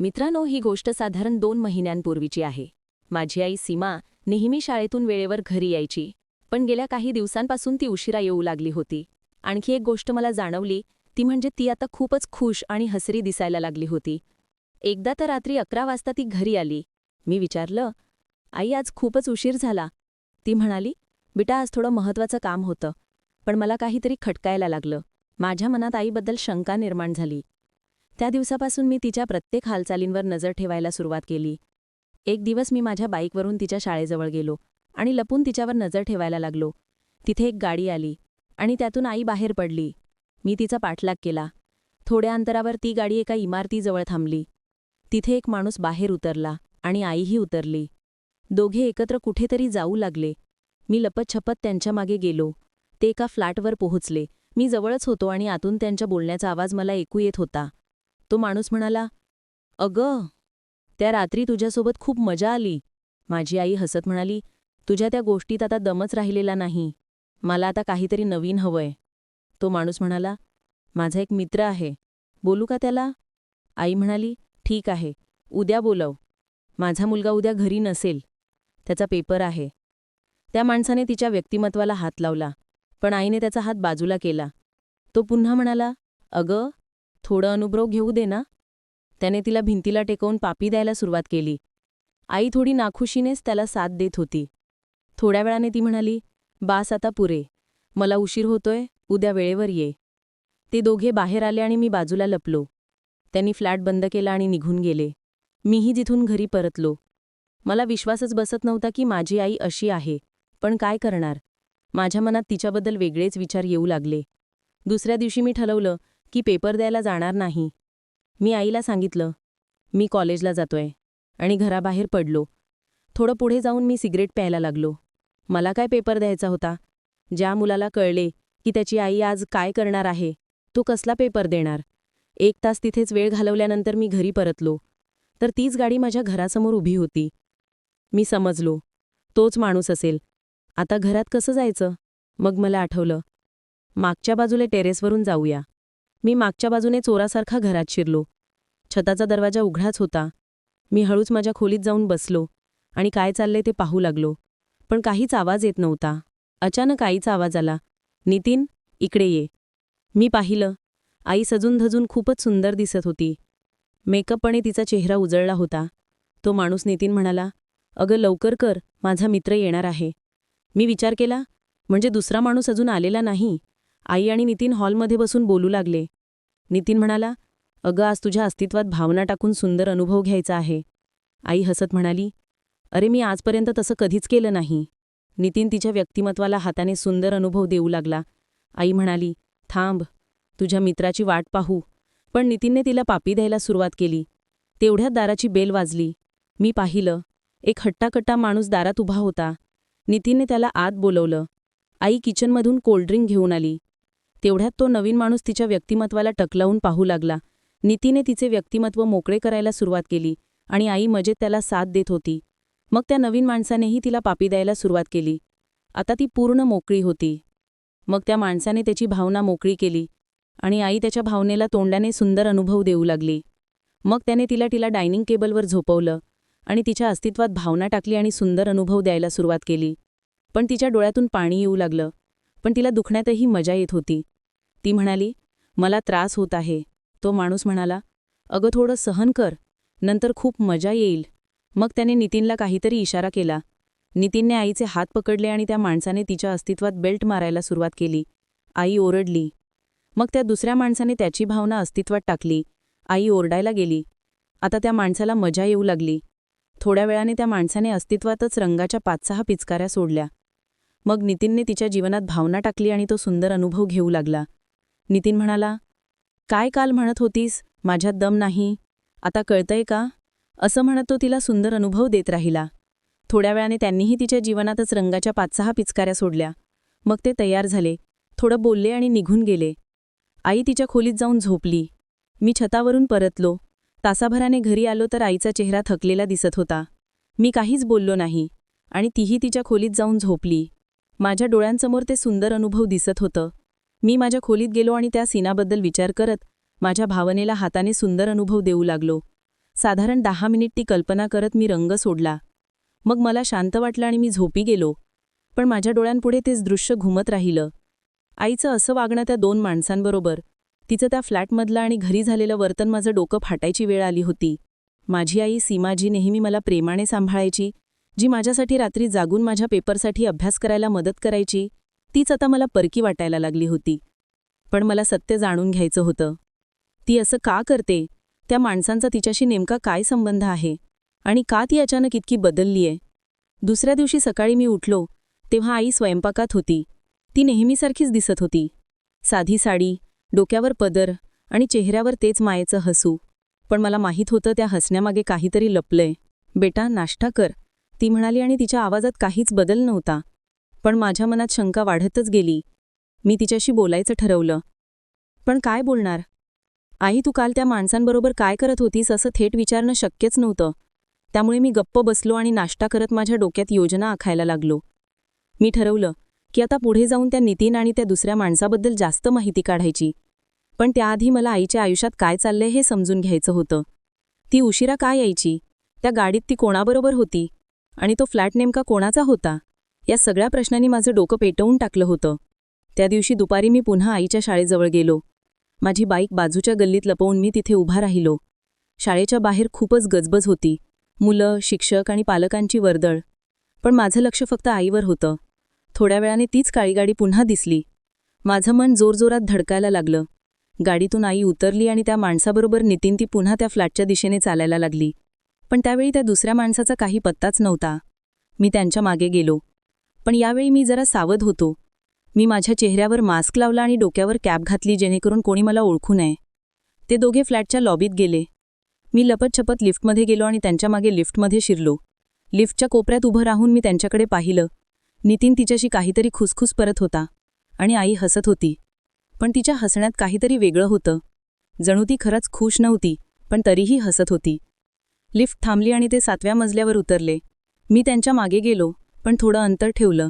मित्रांनो ही गोष्ट साधारण दोन महिन्यांपूर्वीची आहे. माझी आई सीमा नेहमी शाळेतून वेळेवर घरी यायची पण गेल्या काही दिवसांपासून ती उशिरा येऊ लागली होती. आणखी एक गोष्ट मला जाणवली ती म्हणजे ती आता खूपच खुश आणि हसरी दिसायला लागली होती. एकदा तर रात्री अकरा वाजता ती घरी आली. मी विचारलं आई आज खूपच उशीर झाला. ती म्हणाली बिटा आज थोडं महत्वाचं काम होतं पण मला काहीतरी खटकायला लागलं. माझ्या मनात आईबद्दल शंका निर्माण झाली. त्या दिवसापासून मी तिच्या प्रत्येक हालचालींवर नजर ठेवायला सुरुवात केली. एक दिवस मी माझ्या बाईकवरून तिच्या शाळेजवळ गेलो आणि लपून तिच्यावर नजर ठेवायला लागलो. तिथे एक गाडी आली आणि त्यातून आई बाहेर पडली. मी तिचा पाठलाग केला. थोड्या अंतरावर ती गाडी एका इमारतीजवळ थांबली. तिथे एक माणूस बाहेर उतरला आणि आईही उतरली. दोघे एकत्र कुठेतरी जाऊ लागले. मी लपतछपत त्यांच्या मागे गेलो. ते एका फ्लॅटवर पोहोचले. मी जवळच होतो आणि आतून त्यांच्या बोलण्याचा आवाज मला ऐकू येत होता. तो माणूस म्हणाला अगं त्या रात्री तुझ्यासोबत खूप मजा आली. माझी आई हसत म्हणाली तुझ्या त्या गोष्टीत आता दमच राहिलेला नाही. मला आता काहीतरी नवीन हवंय. तो माणूस म्हणाला माझा एक मित्र आहे. बोलू का त्याला? आई म्हणाली ठीक आहे. उद्या बोलव. माझा मुलगा उद्या घरी नसेल. त्याचा पेपर आहे. त्या माणसाने तिच्या व्यक्तिमत्वाला हात लावला पण आईने त्याचा हात बाजूला केला. तो पुन्हा म्हणाला अगं थोडं अनुभव घेऊ दे ना. त्याने तिला भिंतीला टेकवून पापी द्यायला सुरुवात केली. आई थोडी नाखुशीनेच त्याला साथ देत होती. थोड्या वेळाने ती म्हणाली बास आता पुरे. मला उशीर होतोय उद्या वेळेवर ये. ते दोघे बाहेर आले आणि मी बाजूला लपलो. त्यांनी फ्लॅट बंद केला आणि निघून गेले. मीही जिथून घरी परतलो. मला विश्वासच बसत नव्हता की माझी आई अशी आहे. पण काय करणार? माझ्या मनात तिच्याबद्दल वेगळेच विचार येऊ लागले. दुसऱ्या दिवशी मी ठरवलं की पेपर द्यायला जाणार नाही. मी आईला सांगितलं मी कॉलेजला जातोय आणि घराबाहेर पडलो. थोडं पुढे जाऊन मी सिगरेट प्यायला लागलो. मला काय पेपर द्यायचा होता? ज्या मुलाला कळले की त्याची आई आज काय करणार आहे तो कसला पेपर देणार? एक तास तिथेच वेळ घालवल्यानंतर मी घरी परतलो. तर तीच गाडी माझ्या घरासमोर उभी होती. मी समजलो तोच माणूस असेल. आता घरात कसं जायचं? मग मला आठवलं मागच्या बाजूला टेरेसवरून जाऊया. मी मागच्या बाजूने चोरासारखा घरात शिरलो. छताचा दरवाजा उघडाच होता. मी हळूच माझ्या खोलीत जाऊन बसलो आणि काय चाललंय ते पाहू लागलो. पण काहीच आवाज येत नव्हता. अचानक आईचा आवाज आला. नितीन इकडे ये. मी पाहिलं. आई सजून धजून खूपच सुंदर दिसत होती. मेकअपपणे तिचा चेहरा उजळला होता. तो माणूस नितीन म्हणाला अगं लवकर कर. माझा मित्र येणार आहे. मी विचार केला म्हणजे दुसरा माणूस अजून आलेला नाही? आई आणि नितीन हॉलमध्ये बसून बोलू लागले. नितीन म्हणाला अगं आज तुझ्या अस्तित्वात भावना टाकून सुंदर अनुभव घ्यायचा आहे. आई हसत म्हणाली अरे मी आजपर्यंत तसं कधीच केलं नाही. नितीन तिच्या व्यक्तिमत्वाला हाताने सुंदर अनुभव देऊ लागला. आई म्हणाली थांब तुझ्या मित्राची वाट पाहू. पण नितीनने तिला पापी द्यायला सुरुवात केली. तेवढ्यात दाराची बेल वाजली. मी पाहिलं एक हट्टाकट्टा माणूस दारात उभा होता. नितीनने त्याला आत बोलवलं. आई किचनमधून कोल्ड्रिंक घेऊन आली. तेवढ्यात तो नवीन माणूस तिच्या व्यक्तिमत्वाला टकलावून पाहू लागला. नितीने तिचे व्यक्तिमत्व मोकळे करायला सुरुवात केली आणि आई मजेत त्याला साथ देत होती. मग त्या नवीन माणसानेही तिला पापी द्यायला सुरुवात केली. आता ती पूर्ण मोकळी होती. मग त्या माणसाने त्याची भावना मोकळी केली आणि आई त्याच्या भावनेला तोंडाने सुंदर अनुभव देऊ लागली. मग त्याने तिला तिला डायनिंग टेबलवर झोपवलं आणि तिच्या अस्तित्वात भावना टाकली आणि सुंदर अनुभव द्यायला सुरुवात केली. पण तिच्या डोळ्यातून पाणी येऊ लागलं. पण तिला दुखण्यातही मजा येत होती. ती म्हणाली मला त्रास होत आहे. तो माणूस म्हणाला अगं थोडं सहन कर नंतर खूप मजा येईल. मग त्याने नितीनला काहीतरी इशारा केला. नितीनने आईचे हात पकडले आणि त्या माणसाने तिच्या अस्तित्वात बेल्ट मारायला सुरुवात केली. आई ओरडली. मग त्या दुसऱ्या माणसाने त्याची भावना अस्तित्वात टाकली. आई ओरडायला गेली. आता त्या माणसाला मजा येऊ लागली. थोड्या वेळाने त्या माणसाने अस्तित्वातच रंगाच्या पाच सहा पिचकाऱ्या सोडल्या. मग नितीनने तिच्या जीवनात भावना टाकली आणि तो सुंदर अनुभव घेऊ लागला. नितीन म्हणाला काय काल म्हणत होतीस? माझ्यात दम नाही. आता कळतंय का? असं म्हणत तो तिला सुंदर अनुभव देत राहिला. थोड्या वेळाने त्यांनीही तिच्या जीवनातच रंगाच्या पाच सहा पिचकाऱ्या सोडल्या. मग ते तयार झाले. थोडं बोलले आणि निघून गेले. आई तिच्या खोलीत जाऊन झोपली. मी छतावरून परतलो. तासाभराने घरी आलो तर आईचा चेहरा थकलेला दिसत होता. मी काहीच बोललो नाही. आणि तीही तिच्या खोलीत जाऊन झोपली. माझ्या डोळ्यांसमोर ते सुंदर अनुभव दिसत होतं. मी माझ्या खोलीत गेलो आणि त्या सीनाबद्दल विचार करत माझ्या भावनेला हाताने सुंदर अनुभव देऊ लागलो. साधारण दहा मिनिट ती कल्पना करत मी रंग सोडला. मग मला शांत वाटलं आणि मी झोपी गेलो. पण माझ्या डोळ्यांपुढे तेच दृश्य घुमत राहिलं. आईचं असं वागणं त्या दोन माणसांबरोबर तिचं त्या फ्लॅटमधलं आणि घरी झालेलं वर्तन माझं डोकं फाटायची वेळ आली होती. माझी आई सीमा जी नेहमी मला प्रेमाने सांभाळायची जी माझ्यासाठी रात्री जागून माझ्या पेपरसाठी अभ्यास करायला मदत करायची तीच आता मला परकी वाटायला लागली होती. पण मला सत्य जाणून घ्यायचं होतं. ती असं का करते? त्या माणसांचा तिच्याशी नेमका काय संबंध आहे? आणि का ती अचानक इतकी बदललीय? दुसऱ्या दिवशी सकाळी मी उठलो तेव्हा आई स्वयंपाकात होती. ती नेहमीसारखीच दिसत होती. साधी साडी डोक्यावर पदर आणि चेहऱ्यावर तेच मायेचं हसू. पण मला माहीत होतं त्या हसण्यामागे काहीतरी लपलंय. बेटा नाश्ता कर. ती म्हणाली आणि तिच्या आवाजात काहीच बदल नव्हता. पण माझ्या मनात शंका वाढतच गेली. मी तिच्याशी बोलायचं ठरवलं. पण काय बोलणार? आई तू काल त्या माणसांबरोबर काय करत होतीस असं थेट विचारणं शक्यच नव्हतं. त्यामुळे मी गप्प बसलो आणि नाश्ता करत माझ्या डोक्यात योजना आखायला लागलो. मी ठरवलं की आता पुढे जाऊन त्या नितीन आणि त्या दुसऱ्या माणसाबद्दल जास्त माहिती काढायची. पण त्याआधी मला आईच्या आयुष्यात काय चाललंय हे समजून घ्यायचं होतं. ती उशिरा काय यायची? त्या गाडीत ती कोणाबरोबर होती? आणि तो फ्लॅट नेमका कोणाचा होता? या सगळ्या प्रश्नांनी माझं डोकं पेटवून टाकलं होतं. त्या दिवशी दुपारी मी पुन्हा आईच्या शाळेजवळ गेलो. माझी बाईक बाजूच्या गल्लीत लपवून मी तिथे उभा राहिलो. शाळेच्या बाहेर खूपच गजबज होती. मुलं शिक्षक आणि पालकांची वर्दळ. पण माझं लक्ष फक्त आईवर होतं. थोड्या वेळाने तीच काळी गाडी पुन्हा दिसली. माझं मन जोरजोरात धडकायला लागलं. गाडीतून आई उतरली आणि त्या माणसाबरोबर नितीन ती पुन्हा त्या फ्लॅटच्या दिशेने चालायला लागली. पण त्यावेळी त्या दुसऱ्या माणसाचा काही पत्ताच नव्हता. मी त्यांच्या मागे गेलो. पण यावेळी मी जरा सावध होतो. मी माझ्या चेहऱ्यावर मास्क लावला आणि डोक्यावर कॅप घातली जेणेकरून कोणी मला ओळखू नये. ते दोघे फ्लॅटच्या लॉबीत गेले. मी लपतछपत लिफ्टमध्ये गेलो आणि त्यांच्या मागे लिफ्टमध्ये शिरलो. लिफ्टच्या कोपऱ्यात उभं राहून मी त्यांच्याकडे पाहिलं. नितीन तिच्याशी काहीतरी खुसखुस परत होता आणि आई हसत होती. पण तिच्या हसण्यात काहीतरी वेगळं होतं. जणू ती खरंच खुश नव्हती पण तरीही हसत होती. लिफ्ट थांबली आणि ते सातव्या मजल्यावर उतरले. मी त्यांच्या मागे गेलो पण थोडं अंतर ठेवलं.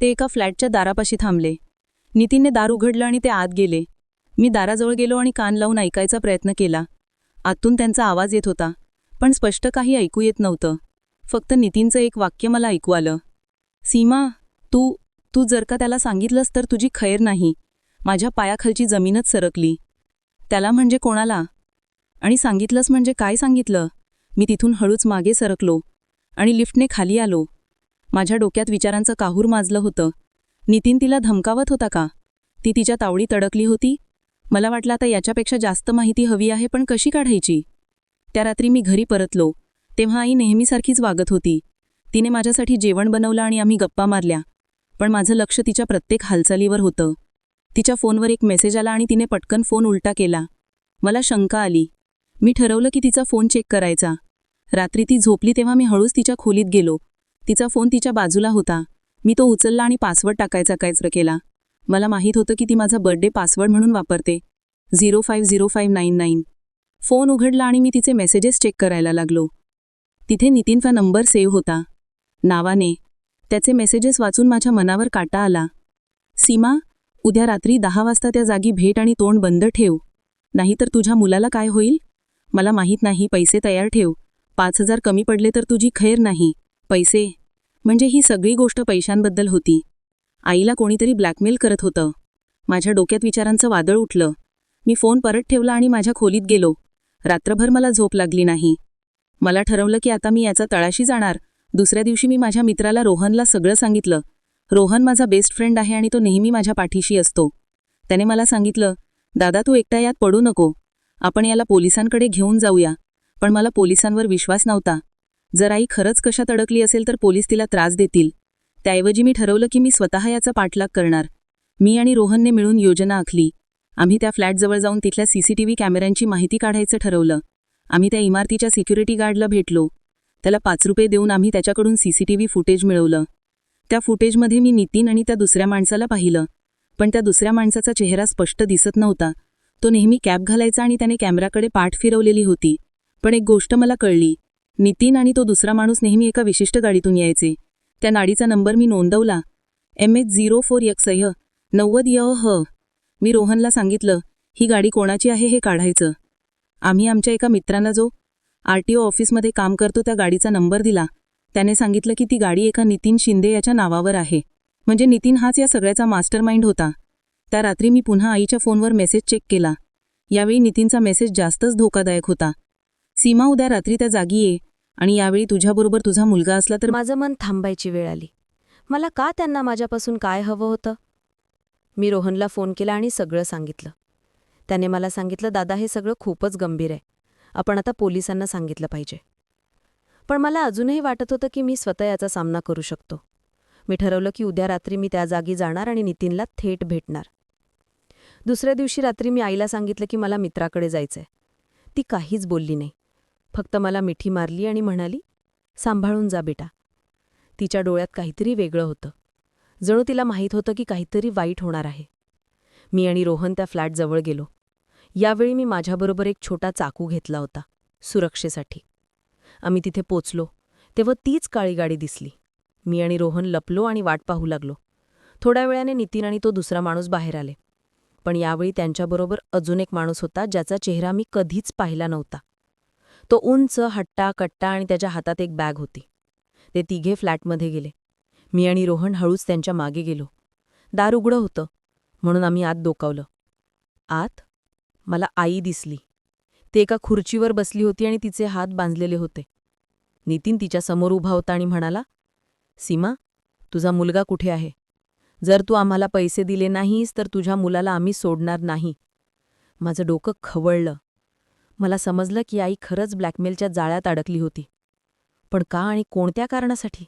ते एका फ्लॅटच्या दारापाशी थांबले. नितीनने दार उघडलं आणि ते आत गेले. मी दाराजवळ गेलो आणि कान लावून ऐकायचा प्रयत्न केला. आतून त्यांचा आवाज येत होता पण स्पष्ट काही ऐकू येत नव्हतं. फक्त नितीनचं एक वाक्य मला ऐकू आलं. सीमा तू तू जर का त्याला सांगितलंस तर तुझी खैर नाही. माझ्या पायाखालची जमीनच सरकली. त्याला म्हणजे कोणाला? आणि सांगितलंस म्हणजे काय सांगितलं? मी तिथून हळूच मागे सरकलो आणि लिफ्टने खाली आलो. माझ्या डोक्यात विचारांचं काहूर माजलं होतं. नितीन तिला धमकावत होता का? ती तिच्या तावडीत अडकली होती? मला वाटलं आता याच्यापेक्षा जास्त माहिती हवी आहे पण कशी काढायची? त्या रात्री मी घरी परतलो. तेव्हा आई नेहमीसारखीच वागत होती. तिने माझ्यासाठी जेवण बनवलं आणि आम्ही गप्पा मारल्या. पण माझं लक्ष तिच्या प्रत्येक हालचालीवर होतं. तिच्या फोनवर एक मेसेज आला आणि तिने पटकन फोन उलटा केला. मला शंका आली. मी ठरवलं की तिचा फोन चेक करायचा. रात्री ती झोपली तेव्हा मी हळूच तिच्या खोलीत गेलो. तिचा फोन तिच्या बाजूला होता. मी तो उचलला आणि पासवर्ड टाकायचा कायच केला. मला माहीत होतं की ती माझा बर्थडे पासवर्ड म्हणून वापरते. Zero five zero five nine nine. Phone उघडला आणि मी तिचे मेसेजेस चेक करायला लागलो. तिथे नितीनचा नंबर सेव्ह होता. नावाने. त्याचे मेसेजेस वाचून माझ्या मनावर काटा आला. सीमा उद्या रात्री दहा वाजता त्या जागी भेट आणि तोंड बंद ठेव. नाहीतर तुझ्या मुलाला काय होईल? मला माहीत नाही पैसे तयार ठेव. पाच हजार कमी पडले तर तुझी खैर नाही. पैसे. म्हणजे ही सगळी गोष्ट पैशांबद्दल होती. आईला कोणीतरी ब्लॅकमेल करत होतं. माझ्या डोक्यात विचारांचं वादळ उठलं. मी फोन परत ठेवला आणि माझ्या खोलीत गेलो. रात्रभर मला झोप लागली नाही. मला ठरवलं की आता मी याचा तळाशी जाणार. दुसऱ्या दिवशी मी माझ्या मित्राला रोहनला सगळं सांगितलं. रोहन माझा बेस्ट फ्रेंड आहे आणि तो नेहमी माझ्या पाठीशी असतो. त्याने मला सांगितलं दादा तू एकटा यात पडू नको. आपण याला पोलिसांकडे घेऊन जाऊया. पण मला पोलिसांवर विश्वास नव्हता. जर आई खरंच कशात अडकली असेल तर पोलीस तिला त्रास देतील. त्याऐवजी मी ठरवलं की मी स्वतः याचा पाठलाग करणार. मी आणि रोहनने मिळून योजना आखली. आम्ही त्या फ्लॅटजवळ जाऊन तिथल्या सीसीटीव्ही कॅमेऱ्यांची माहिती काढायचं ठरवलं. आम्ही त्या इमारतीच्या सिक्युरिटी गार्डला भेटलो. त्याला पाच रुपये देऊन आम्ही त्याच्याकडून सीसीटीव्ही फुटेज मिळवलं. त्या फुटेजमध्ये मी नितीन आणि त्या दुसऱ्या माणसाला पाहिलं. पण त्या दुसऱ्या माणसाचा चेहरा स्पष्ट दिसत नव्हता. तो नेहमी कॅप घालायचा आणि त्याने कॅमेराकडे पाठ फिरवलेली होती. पण एक गोष्ट मला कळली. नितीन आणि तो दुसरा माणूस नेहमी एका विशिष्ट गाडीतून यायचे. त्या नाडीचा नंबर मी नोंदवला. एम एच झिरो फोर यक्सह्य नव्वद य ह. मी रोहनला सांगितलं ही गाडी कोणाची आहे हे काढायचं. आम्ही आमच्या एका मित्रांना जो आर टी ओ ऑफिसमध्ये काम करतो त्या गाडीचा नंबर दिला. त्याने सांगितलं की ती गाडी एका नितीन शिंदे याच्या नावावर आहे. म्हणजे नितीन हाच या सगळ्याचा मास्टरमाइंड होता. त्या रात्री मी पुन्हा आईच्या फोनवर मेसेज चेक केला. यावेळी नितीनचा मेसेज जास्तच धोकादायक होता. सीमा उद्या रात्री त्या जागी ये आणि यावेळी तुझ्याबरोबर तुझा मुलगा असला तर माझं मन थांबायची वेळ आली. मला का त्यांना माझ्यापासून काय हवं होतं? मी रोहनला फोन केला आणि सगळं सांगितलं. त्याने मला सांगितलं दादा हे सगळं खूपच गंभीर आहे. आपण आता पोलिसांना सांगितलं पाहिजे. पण मला अजूनही वाटत होतं की मी स्वतः याचा सामना करू शकतो. मी ठरवलं की उद्या रात्री मी त्या जागी जाणार आणि नितीनला थेट भेटणार. दुसऱ्या दिवशी रात्री मी आईला सांगितलं की मला मित्राकडे जायचंय. ती काहीच बोलली नाही. फक्त मला मिठी मारली आणि म्हणाली सांभाळून जा बेटा. तिच्या डोळ्यात काहीतरी वेगळं होतं. जणू तिला माहीत होतं की काहीतरी वाईट होणार आहे. मी आणि रोहन त्या फ्लॅटजवळ गेलो. यावेळी मी माझ्याबरोबर एक छोटा चाकू घेतला होता सुरक्षेसाठी. आम्ही तिथे पोचलो तेव्हा तीच काळी गाडी दिसली. मी आणि रोहन लपलो आणि वाट पाहू लागलो. थोड्या वेळाने नितीन आणि तो दुसरा माणूस बाहेर आले. पण यावेळी त्यांच्याबरोबर अजून एक माणूस होता ज्याचा चेहरा मी कधीच पाहिला नव्हता. तो उंच हट्टा कट्टा आणि त्याच्या हातात एक बॅग होती. ते तिघे फ्लॅटमध्ये गेले. मी आणि रोहन हळूच त्यांच्या मागे गेलो. दार उघडं होतं म्हणून आम्ही आत डोकावलं. आत? मला आई दिसली. ती एका खुर्चीवर बसली होती आणि तिचे हात बांधलेले होते. नितीन तिच्यासमोर उभा होता आणि म्हणाला सीमा तुझा मुलगा कुठे आहे? जर तू आम्हाला पैसे दिले नाहीस तर तुझ्या मुलाला आम्ही सोडणार नाही. माझं डोकं खवळलं. मला समजलं की आई खरंच ब्लॅकमेलच्या जाळ्यात अडकली होती. पण का आणि कोणत्या कारणासाठी?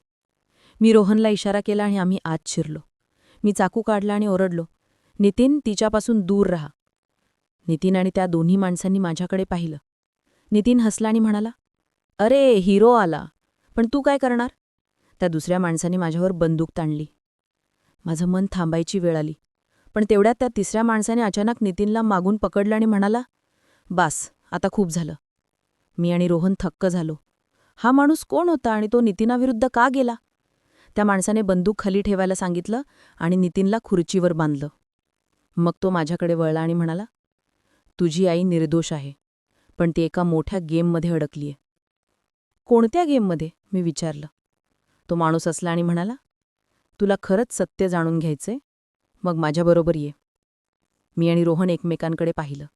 मी रोहनला इशारा केला आणि आम्ही आत शिरलो. मी चाकू काढला आणि ओरडलो नितीन तिच्यापासून दूर राहा. नितीन आणि त्या दोन्ही माणसांनी माझ्याकडे पाहिलं. नितीन हसला आणि म्हणाला अरे हिरो आला. पण तू काय करणार? त्या दुसऱ्या माणसाने माझ्यावर बंदूक ताणली. माझं मन थांबायची वेळ आली. पण तेवढ्यात त्या तिसऱ्या माणसाने अचानक नितीनला मागून पकडलं आणि म्हणाला बास आता खूप झालं. मी आणि रोहन थक्क झालो. हा माणूस कोण होता आणि तो नितीनाविरुद्ध का गेला? त्या माणसाने बंदूक खाली ठेवायला सांगितलं आणि नितीनला खुर्चीवर बांधलं. मग तो माझ्याकडे वळला आणि म्हणाला तुझी आई निर्दोष आहे पण ती एका मोठ्या गेममध्ये अडकलीये. कोणत्या गेममध्ये? मी विचारलं. तो माणूस असला आणि म्हणाला तुला खरंच सत्य जाणून घ्यायचे मग माझ्याबरोबर ये. मी आणि रोहन एकमेकांकडे पाहिलं.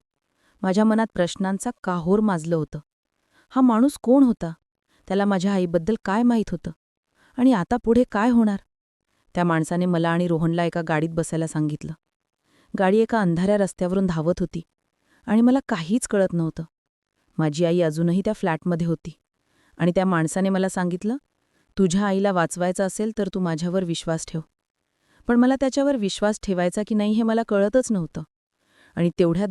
माझ्या मनात प्रश्नांचा काहोर माजलं होतं. हा माणूस कोण होता? त्याला माझ्या आईबद्दल काय माहीत होतं? आणि आता पुढे काय होणार? त्या माणसाने मला आणि रोहनला एका गाडीत बसायला सांगितलं. गाडी एका अंधाऱ्या रस्त्यावरून धावत होती आणि मला काहीच कळत नव्हतं. माझी आई अजूनही त्या फ्लॅटमध्ये होती आणि त्या माणसाने मला सांगितलं तुझ्या आईला वाचवायचं असेल तर तू माझ्यावर विश्वास ठेव. पण मला त्याच्यावर विश्वास ठेवायचा की नाही हे मला कळतच नव्हतं. आणि तेवढ्यात